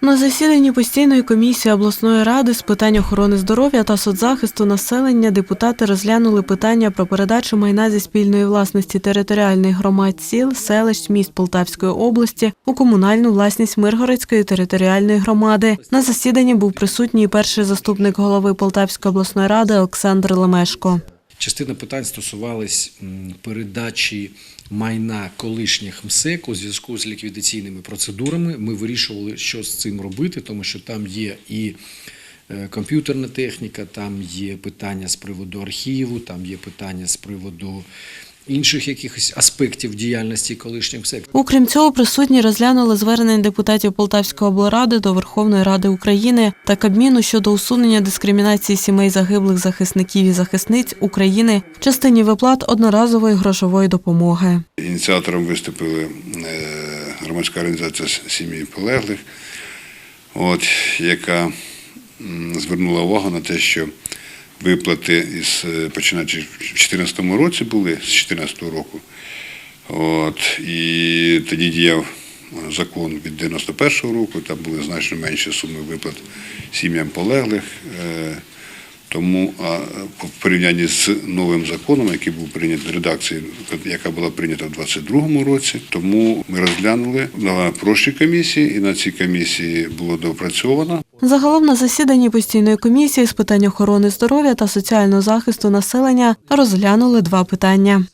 На засіданні постійної комісії обласної ради з питань охорони здоров'я та соцзахисту населення депутати розглянули питання про передачу майна зі спільної власності територіальних громад сіл, селищ, міст Полтавської області у комунальну власність Миргородської територіальної громади. На засіданні був присутній перший заступник голови Полтавської обласної ради Олександр Лемешко. Частина питань стосувалась передачі майна колишніх МСЕК у зв'язку з ліквідаційними процедурами. Ми вирішували, що з цим робити, тому що там є і комп'ютерна техніка, там є питання з приводу архіву, там є питання з приводу інших якихось аспектів діяльності колишніх МСЕК. Окрім цього, присутні розглянули звернення депутатів Полтавської облради до Верховної Ради України та Кабміну щодо усунення дискримінації сімей загиблих захисників і захисниць України в частині виплат одноразової грошової допомоги. Ініціатором виступили е, громадська організація сім'ї полеглих, от, яка звернула увагу на те, що виплати із е, починаючи в 2014 році були з 2014 року. От, і тоді діяв е, закон від 91-го року, там були значно менші суми виплат сім'ям полеглих. Тому в порівнянні з новим законом, який був прийнятий редакції, яка була прийнята в 2022 році, тому ми розглянули на прошлій комісії, і на цій комісії було доопрацьовано. Загалом на засіданні постійної комісії з питань охорони здоров'я та соціального захисту населення розглянули два питання.